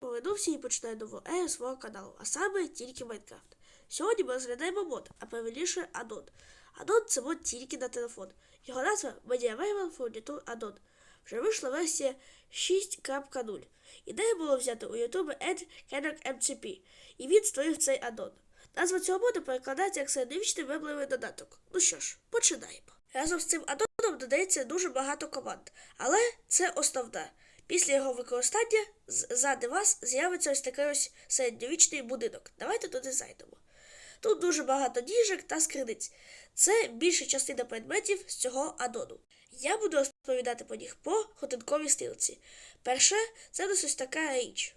Повернувся і починаю нову еру свого каналу, а саме тільки Майнкрафт. Сьогодні ми розглядаємо мод, а правильніше Addon. Addon – це мод тільки на телефон. Його назва Medieval Furniture Addon. Вже вийшла версія 6.0. Ідея було взяти у YouTube Ed Canuck MCP, і він створив цей Addon. Назва цього моду перекладається як середньовічний меблевий додаток. Ну що ж, починаємо. Разом з цим аддоном додається дуже багато команд, але це основна. Після його використання ззади вас з'явиться ось такий ось середньовічний будинок. Давайте туди зайдемо. Тут дуже багато ніжок та скриниць. Це більша частина предметів з цього адону. Я буду розповідати про них по годинковій стрілці. Перше, це в нас ось така річ.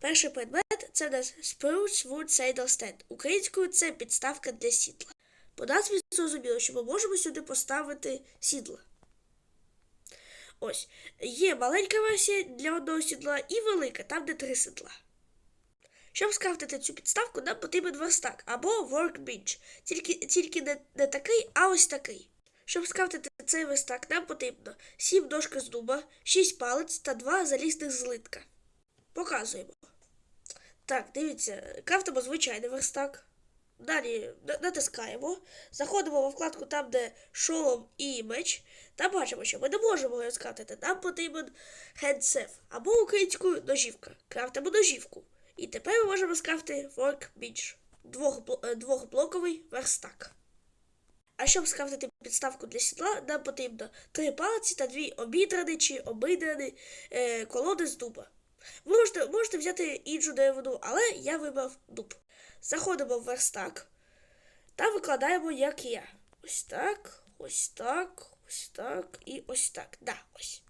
Перший предмет це в нас Spruce Wood Saddle Stand. Українською це підставка для сідла. По назві зрозуміло, що ми можемо сюди поставити сідло. Ось. Є маленька версія для одного сідла і велика, там де три сідла. Щоб скрафтити цю підставку, нам потрібен верстак або workbench. Тільки, тільки не, не такий, а ось такий. Щоб скрафтити цей верстак, нам потрібно 7 дошки з дуба, 6 палець та 2 залізних злитка. Показуємо. Так, дивіться, крафтимо звичайний верстак. Далі натискаємо, заходимо во вкладку там, де шолом і меч, та бачимо, що ми не можемо його скрафтити. Нам потрібен хендсеф або українською ножівка. Крафтимо ножівку. І тепер ми можемо скрафтити workbench. Е, двохблоковий верстак. А щоб скрафтити підставку для сідла, нам потрібно три палиці та дві обідрані чи обидрані е, колоди з дуба. Ви можете, можете взяти іншу деревину, але я вибрав дуб. Заходимо в верстак та викладаємо, як я. Ось так, ось так, ось так і ось так. Да, ось.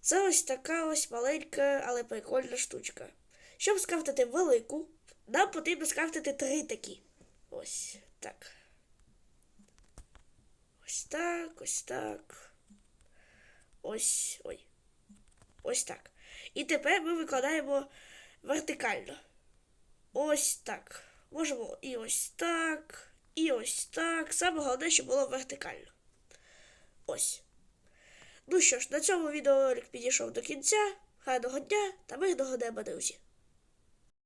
Це ось така ось маленька, але прикольна штучка. Щоб скрафтити велику, нам потрібно скрафтити три такі. Ось так. Ось так, ось так. Ось. Ой. Ось так. І тепер ми викладаємо вертикально. Ось так. Можемо і ось так, і ось так. Саме головне, щоб було вертикально. Ось. Ну що ж, на цьому відеоролик підійшов до кінця. Гарного дня та мирного неба, друзі.